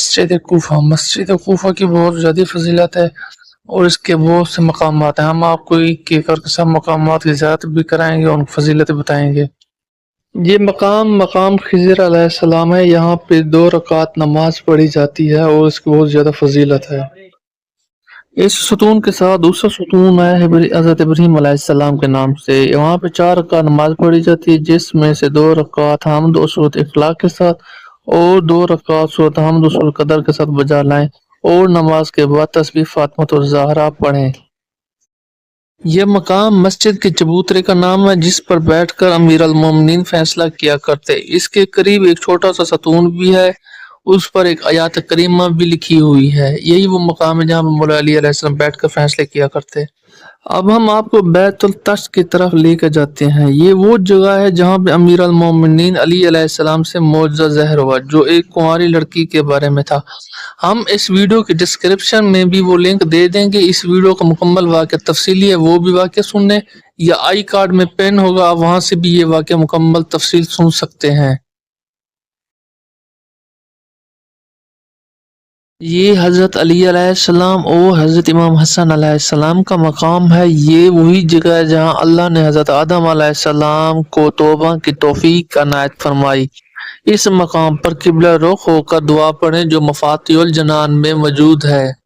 مسجد کوفہ۔ مسجد کوفہ کی بہت زیادہ فضیلت ہے اور اس کے بہت سے مقامات ہیں۔ ہم آپ کو ایک ایک سب مقامات کی زیارت بھی کرائیں گے اور ان فضیلت بتائیں گے۔ یہ مقام مقام خضر علیہ السلام ہے۔ یہاں پہ دو رکعت نماز پڑھی جاتی ہے اور اس کی بہت زیادہ فضیلت ہے۔ اس ستون کے ساتھ دوسرا ستون ہے حبر- حضرت ابراہیم علیہ السلام کے نام سے۔ وہاں پہ چار رکعت نماز پڑھی جاتی ہے، جس میں سے دو رکعت حمد و صورت اخلاق کے ساتھ اور دو رکعت صورت حمد و صورت قدر کے ساتھ بجا لائیں اور نماز کے بعد تسبیح فاطمت اور زہرا پڑھیں۔ یہ مقام مسجد کے چبوترے کا نام ہے، جس پر بیٹھ کر امیر المومنین فیصلہ کیا کرتے۔ اس کے قریب ایک چھوٹا سا ستون بھی ہے۔ اس پر ایک آیات کریمہ بھی لکھی ہوئی ہے۔ یہی وہ مقام ہے جہاں پہ مولا علی علیہ السلام بیٹھ کر فیصلے کیا کرتے۔ اب ہم آپ کو بیت التش کی طرف لے کر جاتے ہیں۔ یہ وہ جگہ ہے جہاں پہ امیر المومنین علی علیہ السلام سے معجزہ ظہر ہوا، جو ایک کنواری لڑکی کے بارے میں تھا۔ ہم اس ویڈیو کی ڈسکرپشن میں بھی وہ لنک دے دیں گے۔ اس ویڈیو کا مکمل واقعہ تفصیلی ہے، وہ بھی واقعہ سننے۔ یا آئی کارڈ میں پین ہوگا، آپ وہاں سے بھی یہ واقعہ مکمل تفصیل سن سکتے ہیں۔ یہ حضرت علی علیہ السلام اور حضرت امام حسن علیہ السلام کا مقام ہے۔ یہ وہی جگہ ہے جہاں اللہ نے حضرت آدم علیہ السلام کو توبہ کی توفیق عنایت فرمائی۔ اس مقام پر قبلہ رخ ہو کر دعا پڑھیں جو مفاتی الجنان میں موجود ہے۔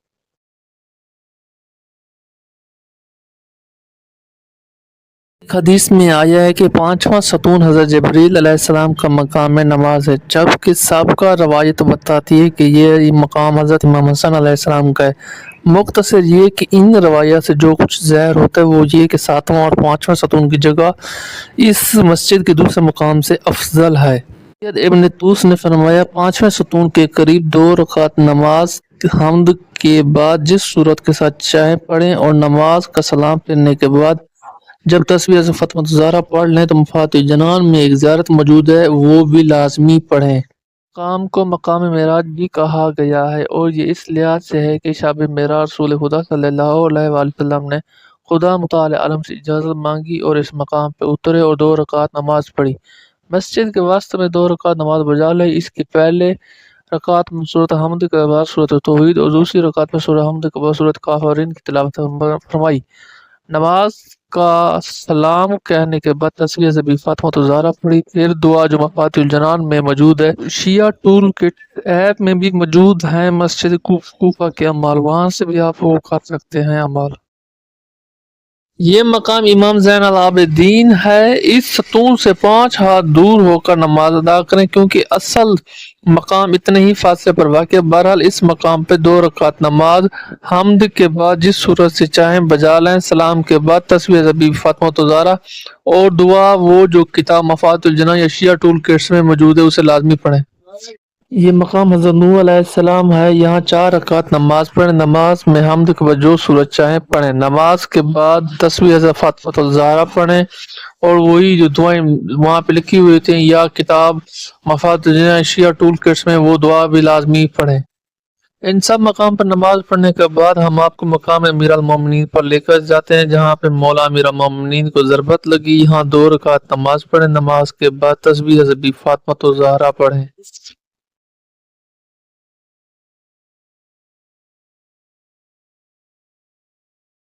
ایک حدیث میں آیا ہے کہ پانچواں ستون حضرت جبریل علیہ السلام کا مقام نماز ہے جبکہ سابقہ روایت بتاتی ہے کہ یہ مقام حضرت امام حسن علیہ السلام کا ہے۔ مختصر یہ کہ ان روایات سے جو کچھ ظاہر ہوتا ہے وہ یہ کہ ساتواں اور پانچواں ستون کی جگہ اس مسجد کے دوسرے مقام سے افضل ہے۔ سید ابن توس نے فرمایا پانچویں ستون کے قریب دو رکعت نماز حمد کے بعد جس صورت کے ساتھ چاہیں پڑھیں اور نماز کا سلام پھرنے کے بعد جب تصویر سے فتح زارہ پڑھ لیں تو مفات جنان میں ایک زیارت موجود ہے، وہ بھی لازمی پڑھیں۔ مقام کو مقام معراج بھی کہا گیا ہے اور یہ اس لحاظ سے ہے کہ شاب معراج رسول خدا صلی اللہ علیہ وآلہ وسلم نے خدا مطالع عالم سے اجازت مانگی اور اس مقام پہ اترے اور دو رکعت نماز پڑھی۔ مسجد کے واسطے میں دو رکعت نماز بجا لئی اس کے پہلے رکعت میں صورت حمد کے بعد صورت توحید اور دوسری رکعت میں صورت حمد کے بعد صورت کافرین کی تلاوت فرمائی۔ نماز کا سلام کہنے کے بعد تصویر زبی فاطمہ تو زارہ پڑھی، پھر دعا جو مفات الجنان میں موجود ہے۔ شیعہ ٹول کٹ ایپ میں بھی موجود ہیں، مسجد کوفہ کے عمال، وہاں سے بھی آپ وہ کر سکتے ہیں عمال۔ یہ مقام امام زین العابدین ہے اس ستون سے پانچ ہاتھ دور ہو کر نماز ادا کریں، کیونکہ اصل مقام اتنے ہی فاصلے پر واقع ہے۔ بہرحال اس مقام پہ دو رکعت نماز، حمد کے بعد جس صورت سے چاہیں بجا لیں، سلام کے بعد تصویر حبیب فاطمہ تزارہ، اور دعا وہ جو کتاب مفات الجنہ یا شیعہ ٹول کٹس میں موجود ہے، اسے لازمی پڑھیں یہ مقام حضرت نوح علیہ السلام ہے۔ یہاں چار رکعت نماز پڑھیں۔ نماز میں حمد کے بعد جو صورت چاہیں پڑھیں۔ نماز کے بعد تصویر حضرت فاطمہ الزہرا پڑھیں۔ اور وہی جو دعائیں وہاں پہ لکھی ہوئی تھیں، یا کتاب مفاد الجنہ شیعہ ٹول کٹس میں وہ دعا بھی لازمی پڑھیں۔ ان سب مقام پر نماز پڑھنے کے بعد ہم آپ کو مقام امیر المومنین پر لے کر جاتے ہیں، جہاں پہ مولا امیر المومنین کو ضربت لگی۔ یہاں دو رکعت نماز پڑھیں۔ نماز کے بعد تصویر حضرت فاطمہ تو پڑھیں۔